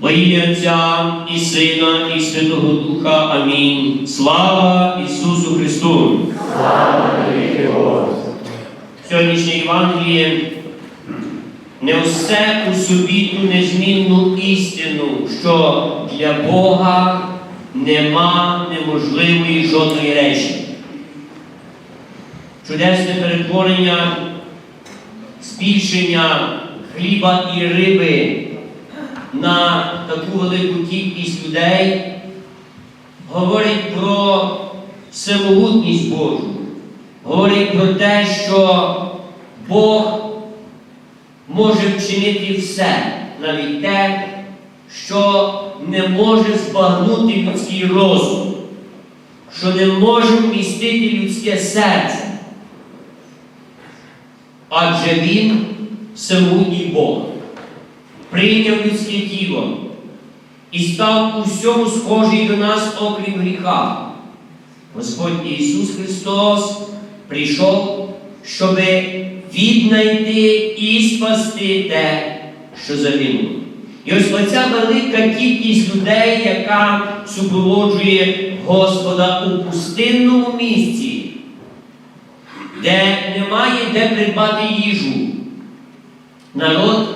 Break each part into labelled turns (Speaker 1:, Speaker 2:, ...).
Speaker 1: Во ім'я Отця і Сина, і Святого Духа. Амінь. Слава Ісусу Христу! Сьогоднішнє Євангеліє несе у собі незмінну істину, що для Бога нема неможливої жодної речі. Чудесне перетворення, збільшення хліба і риби на таку велику кількість людей говорить про всемогутність Божу, говорить про те, що Бог може вчинити все, навіть те, що не може збагнути людський розум, що не може вмістити людське серце. Адже Він всемогутній Бог прийняв людське тіло і став у всьому схожий до нас, окрім гріха. Господь Ісус Христос прийшов, щоб віднайти і спасти те, що загинуло. І ось оця велика кількість людей, яка супроводжує Господа у пустинному місці, де немає де придбати їжу. Народ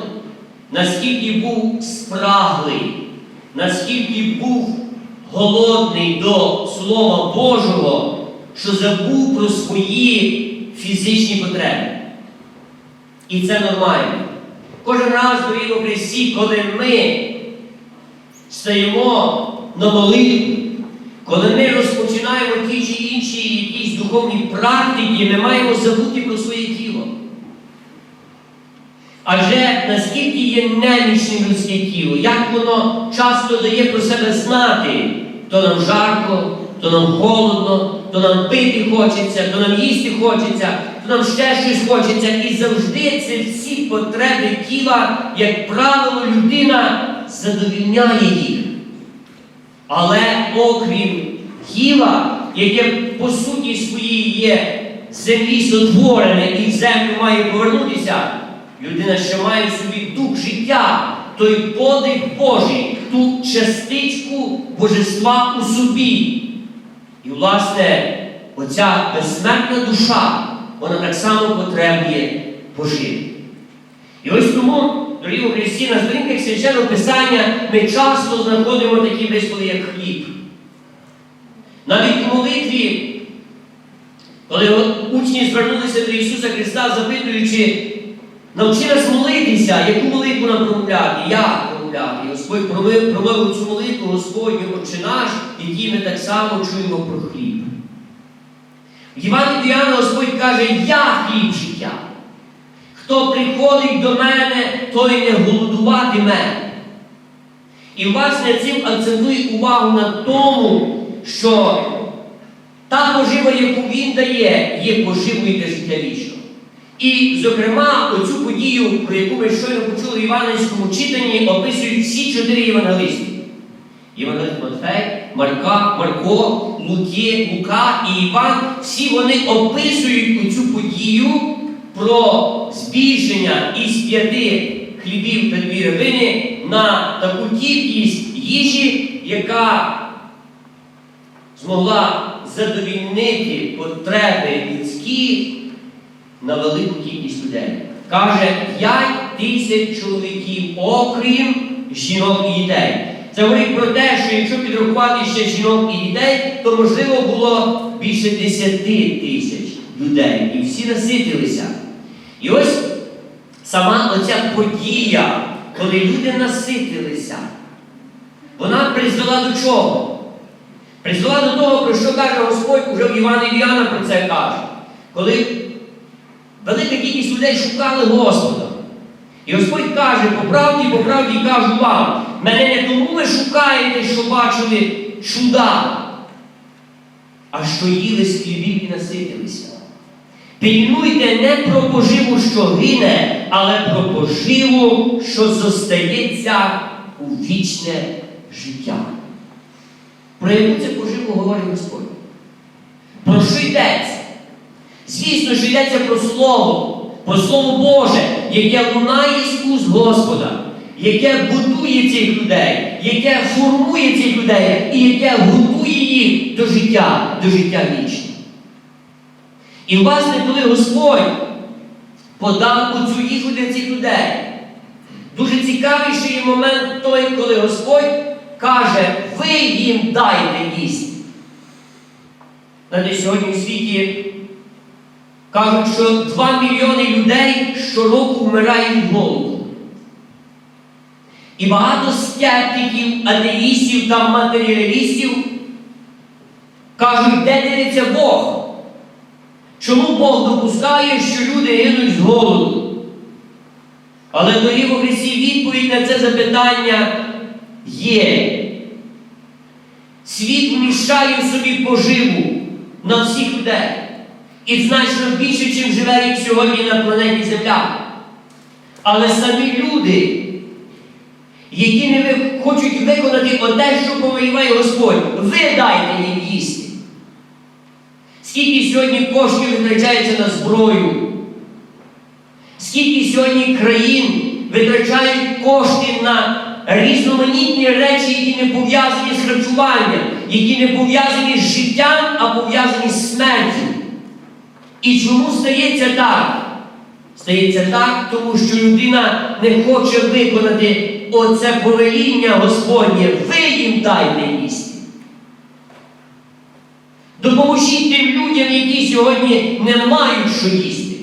Speaker 1: наскільки був спраглий, наскільки був голодний до Слова Божого, що забув про свої фізичні потреби. І це нормально. Кожен раз, у Христі, коли ми стаємо на молитву, коли ми розпочинаємо ті чи інші якісь духовні практики, ми маємо забути про своє тіло. Адже наскільки є немічним людське тіло, як воно часто дає про себе знати, то нам жарко, то нам холодно, то нам пити хочеться, то нам їсти хочеться, то нам ще щось хочеться. І завжди це всі потреби тіла, як правило, людина задовільняє їх. Але окрім тіла, яке по суті своїй є землі сотворене і в землю має повернутися, людина ще має в собі дух життя, той подих Божий, ту частичку божества у собі. І, власне, оця безсмертна душа, вона так само потребує пожити. І ось тому, дорогі Христі, на сторінках священного Писання ми часто знаходимо такі вислови, як хліб. Навіть у молитві, коли учні звернулися до Ісуса Христа, запитуючи, навчи нас молитися, яку молитву нам промовляти, як промовляти. Господь промив, промовив цю молитву Господню, Отче наш, який ми так само чуємо про хліб. В Івані Діана Господь каже, я хліб життя. Хто приходить до мене, той не голодуватиме. І, власне, цим акцентує увагу на тому, що та пожива, яку він дає, є поживою для життя вічного. І, зокрема, оцю подію, про яку ми щойно почули в Іванівському читанні, описують всі чотири євангелисти. Євангелист Матфей, Марка, Марко, Луки, Лука і Іван, всі вони описують оцю подію про збільшення із п'яти хлібів та дві рибини на таку кількість їжі, яка змогла задовільнити потреби людські на велику кількість людей. Каже, 5 тисяч чоловіків, окрім жінок і дітей. Це говорить про те, що якщо підрахувати ще жінок і дітей, то можливо було більше 10 тисяч людей. І всі наситилися. І ось сама оця подія, коли люди наситилися, вона призвела до чого? Призвела до того, про що каже Господь уже в Івана Івана про це каже. Коли велика кількість людей шукали Господа. І Господь каже, по правді, по правді кажу вам, мене не тому ви шукаєте, що бачили чуда, а що їли хлібів і наситилися. Пильнуйте не про поживу, що гине, але про поживу, що зостається у вічне життя. Про яку це поживу говорить Господь? Про що йдеться? Звісно, що йдеться про Слово, про Слово Боже, яке лунає з уст Господа, яке будує цих людей, яке формує цих людей і яке готує їх до життя, до життя вічного. І, власне, коли Господь подав оцю їжу для цих людей, дуже цікавий момент той, коли Господь каже, ви їм дайте їсти. Знаєте, сьогодні в світі кажуть, що 2 мільйони людей щороку вмирають від голоду. І багато скептиків, атеїстів та матеріалістів кажуть, де дивиться Бог? Чому Бог допускає, що люди гинуть з голоду? Але доріг у Христі відповідь на це запитання є. Світ вміщає в собі поживу на всіх людей. І значно більше, чим живе їх сьогодні на планеті Земля. Але самі люди, які не хочуть виконати оте, що повеліває Господь, ви дайте їм їсти. Скільки сьогодні коштів витрачається на зброю? Скільки сьогодні країн витрачають кошти на різноманітні речі, які не пов'язані з харчуванням, які не пов'язані з життям, а пов'язані з смертю. І чому стається так? Стається так, тому що людина не хоче виконати оце повеління Господнє. Ви їм дайте їсти. Допоможіть тим людям, які сьогодні не мають що їсти.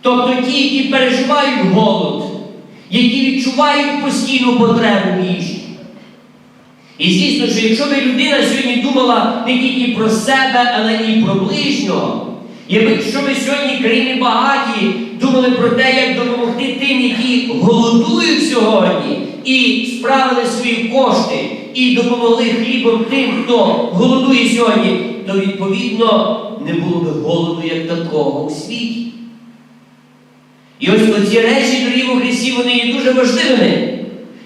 Speaker 1: Тобто ті, які переживають голод, які відчувають постійну потребу їжі. І звісно, що якщо би людина сьогодні думала не тільки про себе, але і про ближнього, якщо би сьогодні країни багаті думали про те, як допомогти тим, які голодують сьогодні, і справили свої кошти, і допомогли хлібом тим, хто голодує сьогодні, то відповідно не було би голоду як такого у світі. І ось оці речі, дорогі у Христі, вони є дуже важливими.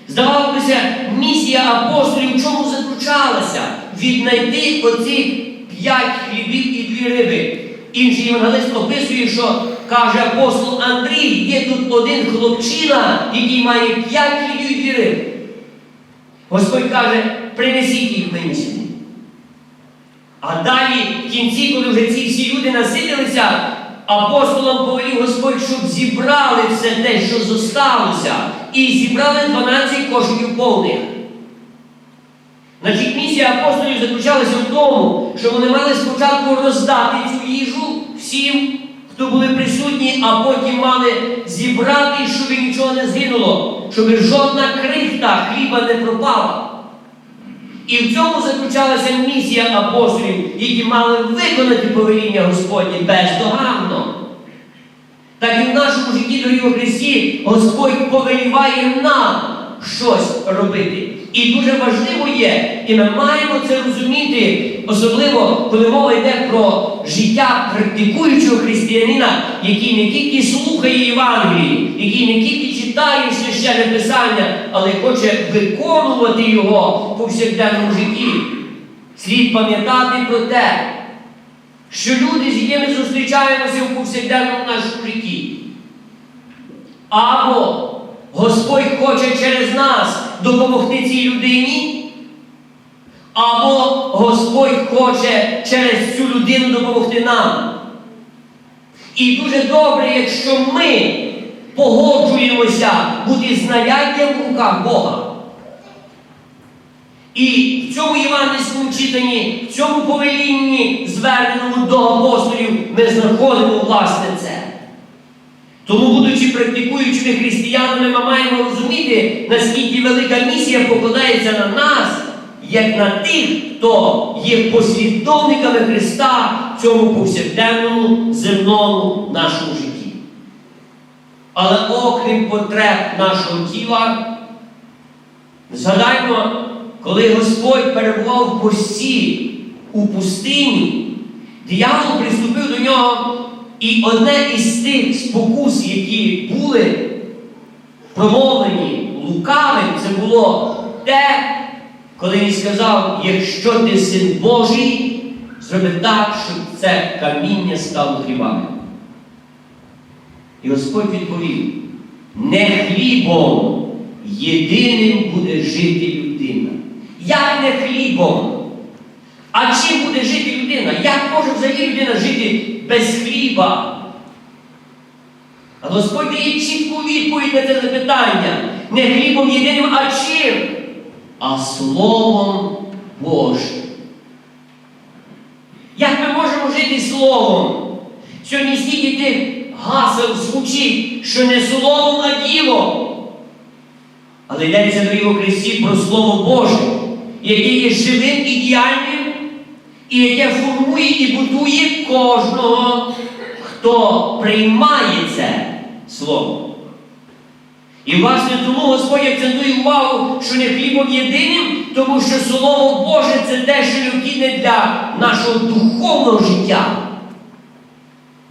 Speaker 1: Здавалося, місія апостолів в чому заключалася? Віднайти оці п'ять хлібів і дві риби. Інший євангелист описує, що каже апостол Андрій, є тут один хлопчина, який має п'ять хлібів і. Господь каже, принесіть їх мені сюди. А далі, в кінці, коли вже ці всі люди наситилися, апостолам повелів Господь, щоб зібрали все те, що зосталося, і зібрали 12 кошиків повних. Значить, місія апостолів заключалася в тому, що вони мали спочатку роздати цю їжу всім, хто були присутні, а потім мали зібрати, щоб нічого не згинуло, щоб жодна крихта хліба не пропала. І в цьому заключалася місія апостолів, які мали виконати повеління Господнє бездоганно. Так і в нашому житті, дорогі Христі, Господь повеліває нам щось робити. І дуже важливо є, і ми маємо це розуміти, особливо коли мова йде про життя практикуючого християнина, який не тільки слухає Євангелії, який не тільки читає священне писання, але хоче виконувати його в повсякденному житті. Слід пам'ятати про те, що люди, з якими зустрічаємося в повсякденному нашому житті, або Господь хоче через нас допомогти цій людині, або Господь хоче через цю людину допомогти нам. І дуже добре, якщо ми погоджуємося бути знаряддям в руках Бога. І в цьому євангельському читанні, в цьому повелінні, зверненому до апостолів, ми знаходимо власне це. Тому, будучи практикуючими християнами, ми маємо розуміти, наскільки велика місія покладається на нас, як на тих, хто є послідовниками Христа в цьому повсякденному земному нашому житті. Але окрім потреб нашого тіла, згадаймо, коли Господь перебував в пості у пустині, диявол приступив до нього. І одне із тих спокус, які були промовлені лукавим, це було те, коли він сказав, якщо ти син Божий, зроби так, щоб це каміння стало хлібами. І Господь відповів, не хлібом єдиним буде жити людина. Як не хлібом. А чим буде жити людина? Як може взагалі людина жити без хліба? Господь дає чітку відповідь на це запитання. Не хлібом єдиним, а чим? А Словом Божим. Як ми можемо жити Словом? Сьогодні стільки тих гасел звучить, що не словом, а ділом. Але йдеться дорогі у Христі про Слово Боже, яке є живим і діяльним, і яке формує і будує кожного, хто приймає це Слово. І власне тому Господь акцентує увагу, що не хлібом єдиним, тому що Слово Боже це те, що необхідне для нашого духовного життя.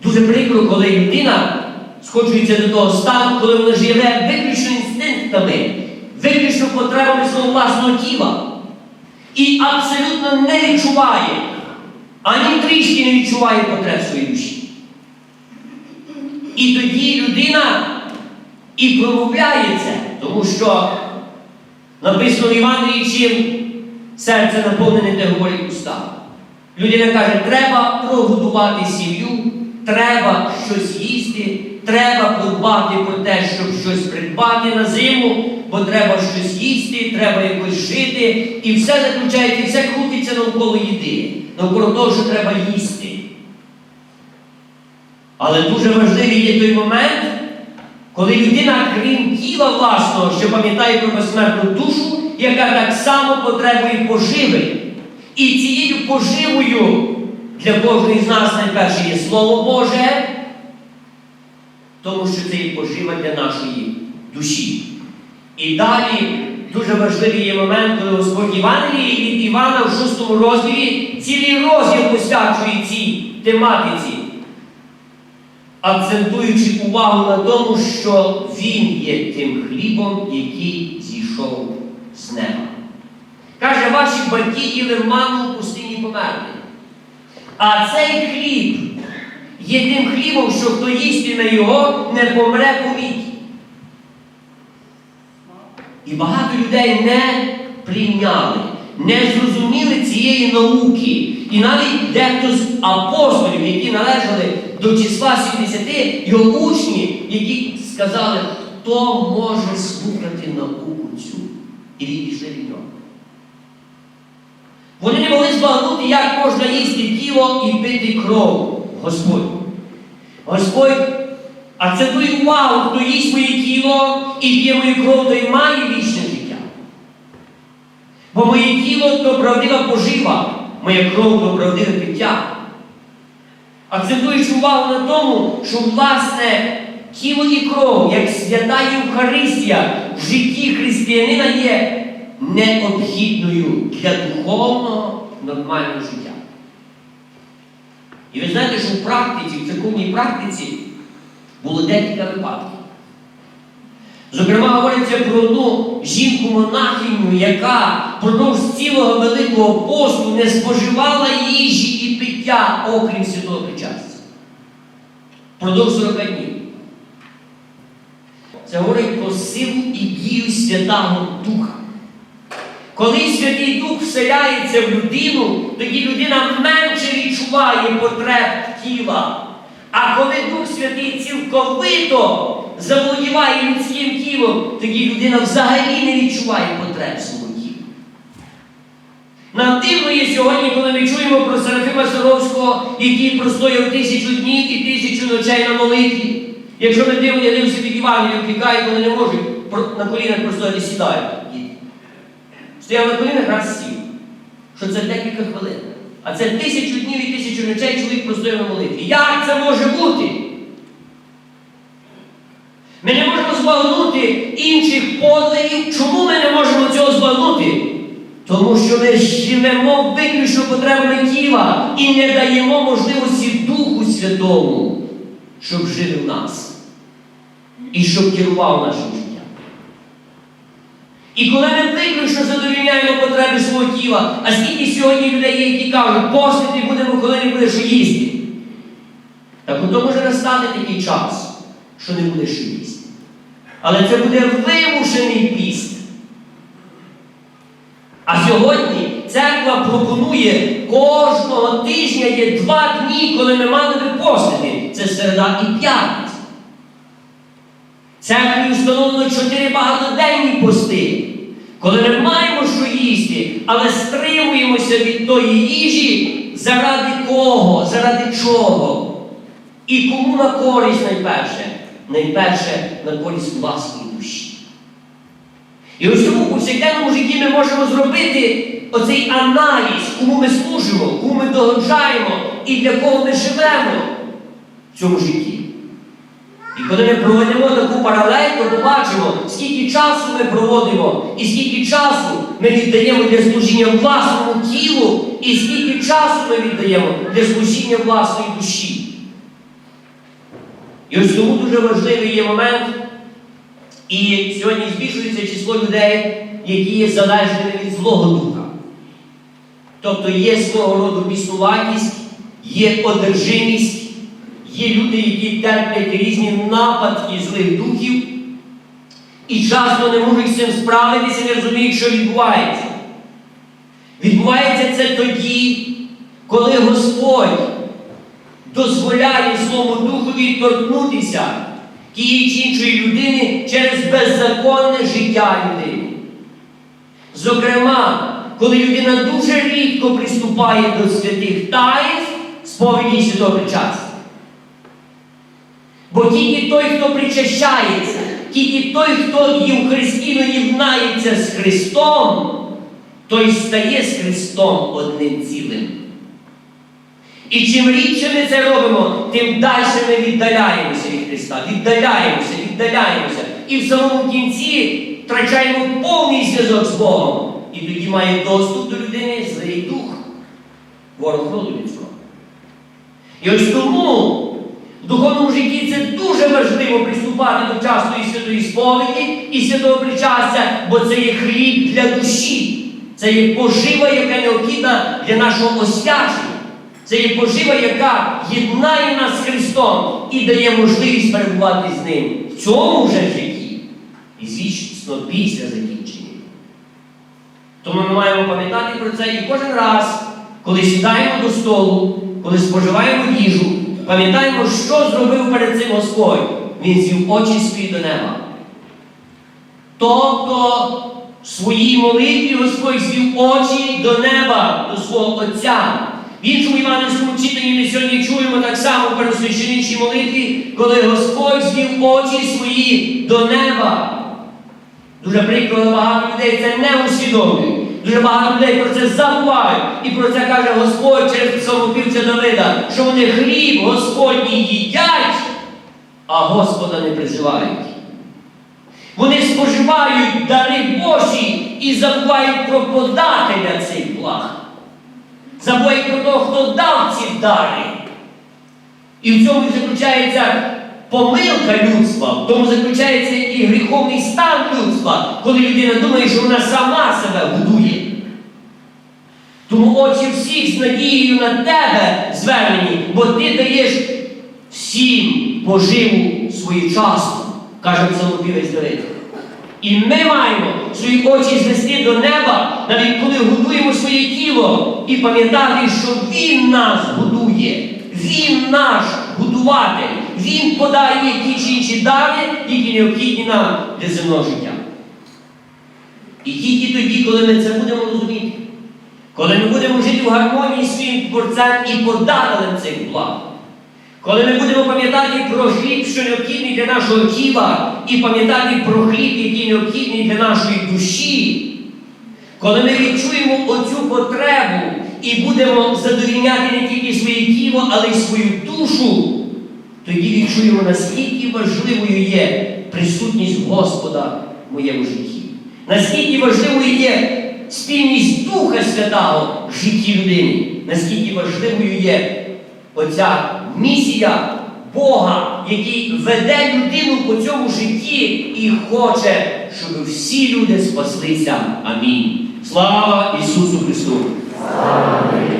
Speaker 1: Дуже прикро, коли людина сходжується до того стану, коли вона живе виключно інстинктами, виключно потребами свого власного тіла. І абсолютно не відчуває, ані трішки не відчуває потреб своєї душі. І тоді людина і промовляє це, тому що написано в Євангелії, чим серце наповнене, де говорять уста. Людина каже, треба прогодувати сім'ю, треба щось їсти, треба подбати про те, щоб щось придбати на зиму, бо треба щось їсти, треба якось жити. І все заключається, і все крутиться навколо їди, навколо того, що треба їсти. Але дуже важливий є той момент, коли людина, крім тіла власного, що пам'ятає про безсмертну душу, яка так само потребує поживи. І цією поживою для кожної з нас найперше є Слово Боже, тому що це є пожива для нашої душі. І далі дуже важливий є момент, коли Господь Євангелії від Івана в 6 розділі цілий розділ посвячує цій тематиці акцентуючи увагу на тому, що Він є тим хлібом, який зійшов з неба. Каже, ваші батьки їли ману в пустині померли. А цей хліб є тим хлібом, що хто їстиме його, не помре повіки. І багато людей не прийняли, не зрозуміли цієї науки. І навіть дехто з апостолів, які належали до числа 70, його учні, які сказали, хто може слухати науку цю. І відійшли від нього. Вони не могли збагнути, як можна їсти тіло і пити кров Господь. Господь акцентує увагу, хто їсть моє тіло і п'є мою кров, той має вічне життя. Бо моє тіло то правдива пожива, моя кров то правдиве пиття. Акцентуючи увагу на тому, що власне тіло і кров, як свята Євхаристія в житті християнина є необхідною для духовного нормального життя. І ви знаєте, що в практиці, в церковній практиці було декілька випадків. Зокрема, говориться про одну жінку-монахиню, яка впродовж цілого Великого посту не споживала їжі і пиття, окрім святого причастя. Впродовж 40 днів. Це говорить про силу і дію Святого Духа. Коли Святий Дух вселяється в людину, тоді людина менше відчуває потреб тіла. А коли Дух Святий цілковито заволодіває людським тілом, тоді людина взагалі не відчуває потреб свого тіла. Нам дивно є сьогодні, коли ми чуємо про Серафима Саровського, який простояв тисячу днів і тисячу ночей на молитві. Якщо ми дивимо, я дивлюся під Євангелієм, втікають, вони не можуть на колінах простояти, сідають. Стояв на колінах, раз сів. Що це декілька хвилин. А це тисячу днів і тисячу ночей чоловік простояв на молитві. Як це може бути? Ми не можемо збагнути інших подвигів. Чому ми не можемо цього збагнути? Тому що ми живемо виключно потребами тіла і не даємо можливості Духу Святому, щоб жив в нас і щоб керував нашим життям. І коли ми виключно задовільняємо потреби свого тіла, а скільки сьогодні людей є, які кажуть, постити будемо, коли не будеш їсти. Так ото може настати такий час, що не будеш їсти. Але це буде вимушений піст. А сьогодні церква пропонує кожного тижня є два дні, коли ми мали би постити. Це середа і п'ятниця. Церкві встановлено чотири багатоденні пости, коли ми маємо що їсти, але стримуємося від тої їжі, заради кого, заради чого. І кому на користь найперше? Найперше на користь власної душі. І ось тому у повсякденному житті ми можемо зробити оцей аналіз, кому ми служимо, кому ми догоджаємо і для кого ми живемо в цьому житті. І коли ми проведемо таку паралель, то побачимо, скільки часу ми проводимо, і скільки часу ми віддаємо для служіння власному тілу, і скільки часу ми віддаємо для служіння власної душі. І ось тому дуже важливий є момент, і сьогодні збільшується число людей, які є залежними від злого духа. Тобто є свого роду біснуватість, є одержимість, є люди, які терплять різні нападки злих духів, і часто не можуть з цим справитися, не розуміють, що відбувається. Відбувається це тоді, коли Господь дозволяє своєму духові торкнутися тієї чи іншої людини через беззаконне життя людини. Зокрема, коли людина дуже рідко приступає до святих таїнств сповіді святого причастя. Бо тільки той, хто причащається, тільки той, хто є в Христі, но єднається з Христом, той стає з Христом одним цілим. І чим рідше ми це робимо, тим далі ми віддаляємося від Христа, віддаляємося, віддаляємося. І в самому кінці втрачаємо повний зв'язок з Богом. І тоді має доступ до людини злий дух, ворог роду людського. І ось тому духовному житті це дуже важливо приступати до частої святої сповіді і святого причастя, бо це є хліб для душі, це є пожива, яка необхідна для нашого освячення. Це є пожива, яка єднає нас з Христом і дає можливість перебувати з Ним в цьому вже житті і звісно після закінчення. Тому ми маємо пам'ятати про це і кожен раз, коли сідаємо до столу, коли споживаємо їжу, пам'ятаємо, що зробив перед цим Господь. Він звів очі свої до неба. Тобто в своїй молитві Господь звів очі до неба, до свого Отця. В іншому Іванівському читанні ми сьогодні чуємо так само в молитві, коли Господь звів очі свої до неба. Дуже прикро, багато людей це не усвідомлюють. Дуже багато людей про це забувають. І про це каже Господь через псалмопівця Давида, що вони хліб Господній їдять, а Господа не призивають. Вони споживають дари Божі і забувають про подателя цих благ. Забувають про того, хто дав ці дари. І в цьому заключається помилка людства, в тому заключається і гріховний стан людства, коли людина думає, що вона сама себе будує. Тому очі всіх з надією на тебе звернені, бо ти даєш всім поживу своєчасно, каже псалмопівець Давид. І ми маємо свої очі звести до неба, навіть коли годуємо своє тіло, і пам'ятати, що Він нас годує, Він наш годуватель, Він подає ті чи інші дари, які необхідні нам для земного життя. І тільки тоді, коли ми це будемо розуміти, коли ми будемо жити в гармонії з своїм творцем і подателем цих благ. Коли ми будемо пам'ятати про хліб, що необхідний для нашого тіла, і пам'ятати про хліб, який необхідний для нашої душі, коли ми відчуємо оцю потребу і будемо задовільняти не тільки своє тіло, але й свою душу, тоді відчуємо, наскільки важливою є присутність Господа в моєму житті. Наскільки важливою є спільність Духа Святого в житті людини, наскільки важливою є оця місія Бога, який веде людину по цьому житті і хоче, щоб всі люди спаслися. Амінь. Слава Ісусу Христу!
Speaker 2: Слава